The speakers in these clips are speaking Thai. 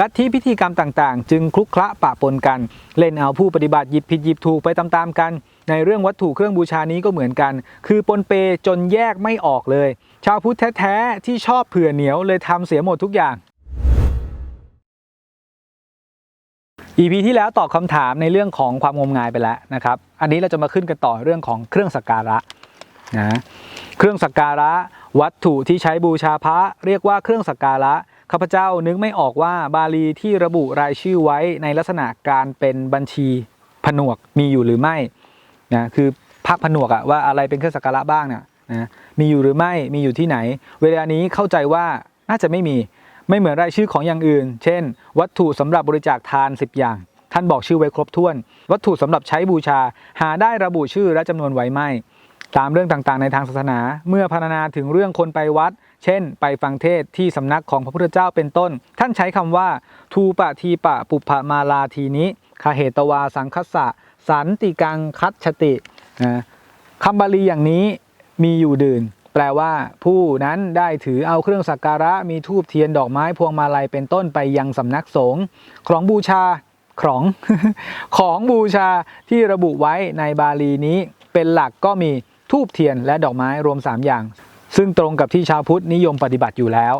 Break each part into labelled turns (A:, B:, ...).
A: ลัทธิพิธีกรรมต่างๆ จึงคลุกคละปะปนกัน เล่นเอาผู้ปฏิบัติหยิบผิดหยิบถูกไปตามๆกัน ในเรื่องวัตถุเครื่องบูชานี้ก็เหมือนกัน คือปนเปจนแยกไม่ออกเลย ชาวพุทธแท้ๆที่ชอบเผื่อเหนียวเลยทำเสียหมดทุกอย่าง EP ที่แล้วตอบคำถามในเรื่องของความงมงายไปแล้วนะครับ อันนี้เราจะมาขึ้นกันต่อเรื่องของเครื่องสักการะนะเครื่องสักการะวัตถุที่ใช้บูชาพระเรียกว่าเครื่องสักการะ ข้าพเจ้านึกไม่ออกว่าบาลีที่ระบุรายชื่อไว้ในลักษณะการเป็นบัญชีผนวกมีอยู่หรือไม่นะคือภาคผนวกอะว่าอะไรเป็นเครื่องสักการะบ้างเนี่ยนะมีอยู่หรือไม่มีอยู่ที่ไหน เวลานี้เข้าใจว่าน่าจะไม่มีไม่เหมือนรายชื่อของอย่างอื่น เช่น วัตถุสำหรับบริจาคทาน 10 อย่าง ท่านบอกชื่อไว้ครบถ้วน วัตถุสำหรับใช้บูชา หาได้ระบุชื่อและจำนวนไว้ไม่ตามเรื่องต่างๆ ในทางศาสนา เมื่อพรรณนาถึงเรื่องคนไปวัด เช่น ไปฟังเทศที่สำนักของพระพุทธเจ้าเป็นต้น ท่านใช้คำว่า ทูปะทีปะปุพมาลาทีนิคาเหตวาสังคัสสะสันติกังคัตชตินะคำบาลีอย่างนี้มีอยู่ดื่น แปลว่า ผู้นั้นได้ถือเอาเครื่องสักการะมีทูบเทียนดอกไม้พวงมาลัยเป็นต้นไปยังสำนักสงฆ์ของบูชาของของบูชาที่ระบุไว้ในบาลีนี้เป็นหลักก็มีทูบเทียนและดอกไม้รวม 3 อย่าง ซึ่งตรงกับที่ชาวพุทธนิยมปฏิบัติอยู่แล้ว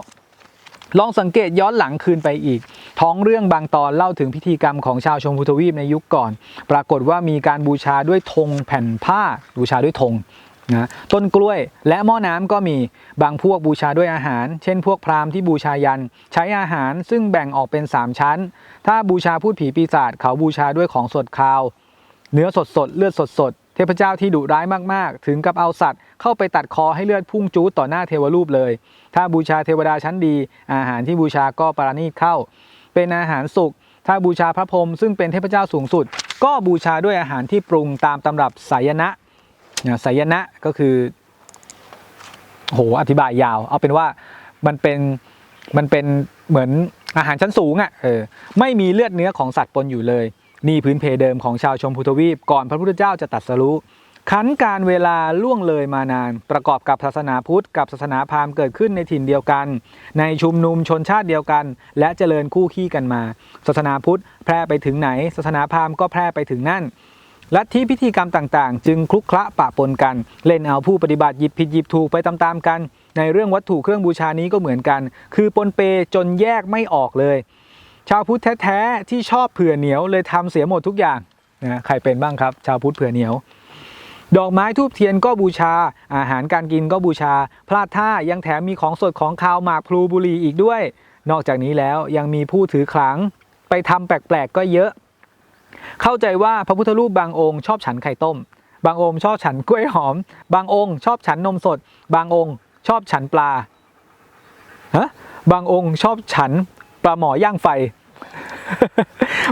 A: ลองสังเกตย้อนหลังคืนไปอีก ท้องเรื่องบางตอนเล่าถึงพิธีกรรมของชาวชมพูทวีปในยุคก่อน ปรากฏว่ามีการบูชาด้วยธงแผ่นผ้า บูชาด้วยธงนะต้นกล้วยและหม้อน้ำก็มีบางพวกบูชาด้วยอาหาร เช่น พวกพราหมณ์ที่บูชายัน ใช้อาหารซึ่งแบ่งออกเป็น 3 ชั้น ถ้าบูชาพูดผีปีศาจเขาบูชาด้วยของสดคาว เนื้อสดสดเลือดสดสด เทพเจ้าที่ดุร้ายมากๆ ถึงกับเอาสัตว์เข้าไปตัดคอให้เลือดพุ่งจูดต่อหน้าเทวรูปเลย ถ้าบูชาเทวดาชั้นดี อาหารที่บูชาก็ปราณีตเข้า เป็นอาหารสุกถ้าบูชาพระพรหมซึ่งเป็นเทพเจ้าสูงสุด ก็บูชาด้วยอาหารที่ปรุงตามตำรับไสยนะนะไสยนะก็คือโหอธิบายยาว เอาเป็นว่ามันเป็นมันเป็นเหมือนอาหารชั้นสูงอะ่ะเออไม่มีเลือดเนื้อของสัตว์ปนอยู่เลย นี่พื้นเพเดิมของชาวชมพูทวีปก่อนพระพุทธเจ้าจะตรัสรู้ขันการเวลาล่วงเลยมานาน ประกอบกับศาสนาพุทธกับศาสนาพราหมณ์เกิดขึ้นในถิ่นเดียวกัน ในชุมนุมชนชาติเดียวกัน และเจริญคู่ขี้กันมา ศาสนาพุทธแพร่ไปถึงไหน ศาสนาพราหมณ์ก็แพร่ไปถึงนั่นลัทธิพิธีกรรมต่างๆ จึงคลุกคละปะปนกัน เล่นเอาผู้ปฏิบัติหยิบผิดหยิบถูกไปตามๆกัน ในเรื่องวัตถุเครื่องบูชานี้ก็เหมือนกัน คือปนเปจนแยกไม่ออกเลย ชาวพุทธแท้ๆที่ชอบเผื่อเหนียวเลยทำเสียหมดทุกอย่างนะใครเป็นบ้างครับ ชาวพุทธเผื่อเหนียว ดอกไม้ทูบเทียนก็บูชา อาหารการกินก็บูชา พลาดท่ายังแถมมีของสดของคาวหมากพลูบุหรีอีกด้วย นอกจากนี้แล้วยังมีผู้ถือขลัง ไปทำแปลกๆก็เยอะ เข้าใจว่าพระพุทธรูปบางองค์ชอบฉันไข่ต้ม บางองค์ชอบฉันกล้วยหอม บางองค์ชอบฉันนมสด บางองค์ชอบฉันปลาฮะบางองค์ชอบฉัน ปลาหมอย่างไฟ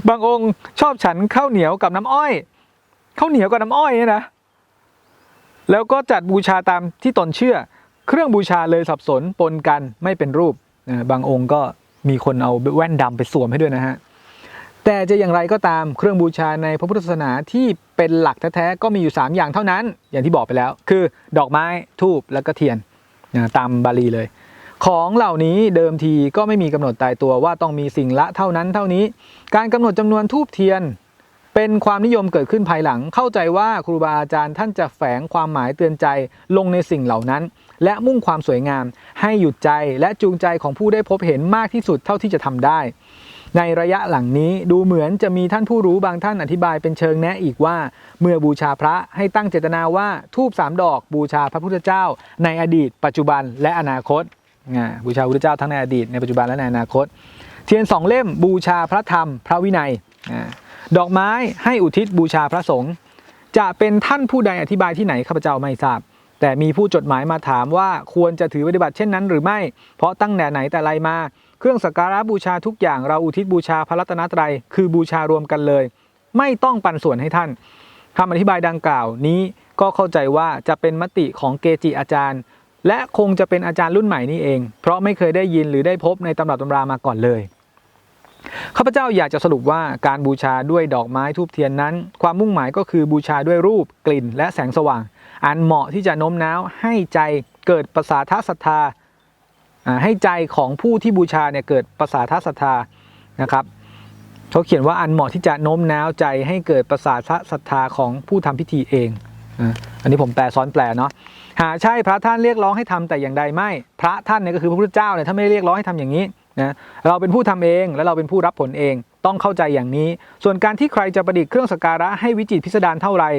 A: บางองค์ชอบฉันข้าวเหนียวกับน้ำอ้อยข้าวเหนียวกับน้ำอ้อยเนี่ยนะ แล้วก็จัดบูชาตามที่ตนเชื่อ เครื่องบูชาเลยสับสนปนกันไม่เป็นรูป บางองค์ก็มีคนเอาแว่นดำไปสวมให้ด้วยนะฮะแต่จะอย่างไรก็ตามเครื่องบูชาในพระพุทธศาสนาที่เป็นหลักแท้ๆก็มีอยู่ 3 อย่างเท่านั้น อย่างที่บอกไปแล้ว คือดอกไม้ทูบแล้วก็เทียนตามบาลีเลย ของเหล่านี้เดิมทีก็ไม่มีกำหนดตายตัวว่าต้องมีสิ่งละเท่านั้นเท่านี้ การกำหนดจำนวนทูบเทียน เป็นความนิยมเกิดขึ้นภายหลัง เข้าใจว่าครูบาอาจารย์ท่านจะแฝงความหมายเตือนใจลงในสิ่งเหล่านั้น และมุ่งความสวยงาม ให้หยุดใจและจูงใจของผู้ได้พบเห็นมากที่สุดเท่าที่จะทำได้ ในระยะหลังนี้ดูเหมือนจะมีท่านผู้รู้บางท่านอธิบายเป็นเชิงแนะอีกว่า เมื่อบูชาพระให้ตั้งเจตนาว่าทูบสามดอกบูชาพระพุทธเจ้า ในอดีต ปัจจุบันและอนาคต บูชาพระเจ้าทั้งในอดีตในปัจจุบันและในอนาคต เทียนสองเล่มบูชาพระธรรม พระวินัย ดอกไม้ให้อุทิศบูชาพระสงฆ์จะเป็นท่านผู้ใดอธิบายที่ไหนข้าพเจ้าไม่ทราบ แต่มีผู้จดหมายมาถามว่าควรจะถือปฏิบัติเช่นนั้นหรือไม่ เพราะตั้งแต่ไหนแต่ไรมา เครื่องสักการะบูชาทุกอย่างเราอุทิศบูชาพระรัตนตรัย คือบูชารวมกันเลย ไม่ต้องปันส่วนให้ท่านคำอธิบายดังกล่าวนี้ก็เข้าใจว่าจะเป็นมติของเกจิอาจารย์ และคงจะเป็นอาจารย์รุ่นใหม่นี่เอง เพราะไม่เคยได้ยินหรือได้พบในตำรับตำรามาก่อนเลยข้าพเจ้าอยากจะสรุปว่าการบูชาด้วยดอกไม้ทูบเทียนนั้น ความมุ่งหมายก็คือบูชาด้วยรูปกลิ่น และแสงสว่าง อันเหมาะที่จะโน้มน้าวให้ใจเกิดประสาทศรัทธาอ่าให้ใจของผู้ที่บูชาเนี่ยเกิดประสาทศรัทธานะครับเขาเขียนว่าอันเหมาะที่จะโน้มน้าวใจให้เกิดประสาทศรัทธาของผู้ทำพิธีเอง อันนี้ผมแปลซ้อนแปลเนาะหาใช่พระท่านเรียกร้องให้ทำแต่อย่างใดไม่ พระท่านเนี่ยก็คือพระพุทธเจ้าเนี่ยถ้าไม่ได้เรียกร้องให้ทำอย่างนี้นะเราเป็นผู้ทำเองและเราเป็นผู้รับผลเองต้องเข้าใจอย่างนี้ ส่วนการที่ใครจะประดิษฐ์เครื่องสการะให้วิจิตพิสดารเท่าไหร่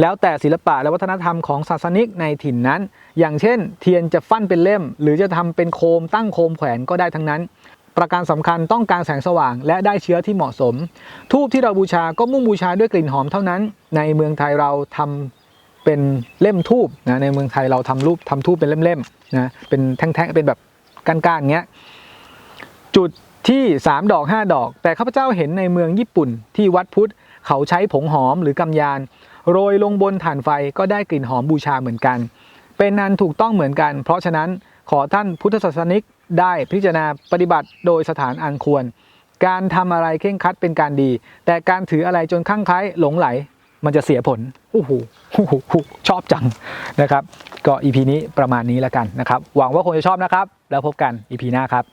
A: แล้วแต่ศิลปะและวัฒนธรรมของศาสนิกในถิ่นนั้น อย่างเช่น เทียนจะฟั่นเป็นเล่ม หรือจะทำเป็นโคมตั้งโคมแขวนก็ได้ทั้งนั้น ประการสำคัญต้องการแสงสว่างและได้เชื้อที่เหมาะสม ทูบที่เราบูชาก็มุ่งบูชาด้วยกลิ่นหอมเท่านั้น ในเมืองไทยเราทำ เป็นเล่มทูบนะในเมืองไทยเราทำรูปทำทูบเป็นเล่มๆนะเป็นแท่งๆเป็นแบบก้านๆอย่างเงี้ยจุดที่ 3 ดอก 5 ดอก แต่ข้าพเจ้าเห็นในเมืองญี่ปุ่น ที่วัดพุทธเขาใช้ผงหอมหรือกำยาน โรยลงบนถ่านไฟก็ได้กลิ่นหอมบูชาเหมือนกัน เป็นอันถูกต้องเหมือนกัน เพราะฉะนั้นขอท่านพุทธศาสนิกได้พิจารณาปฏิบัติโดยสถานอันควร การทำอะไรเข่งครัดเป็นการดี แต่การถืออะไรจนข้างคล้ายหลงไหล มันจะเสียผลโอ้โหโอ้โหชอบจังนะครับ ก็ EP นี้ประมาณนี้แล้วกันนะครับ หวังว่าคงจะชอบนะครับ แล้วพบกัน EP หน้าครับ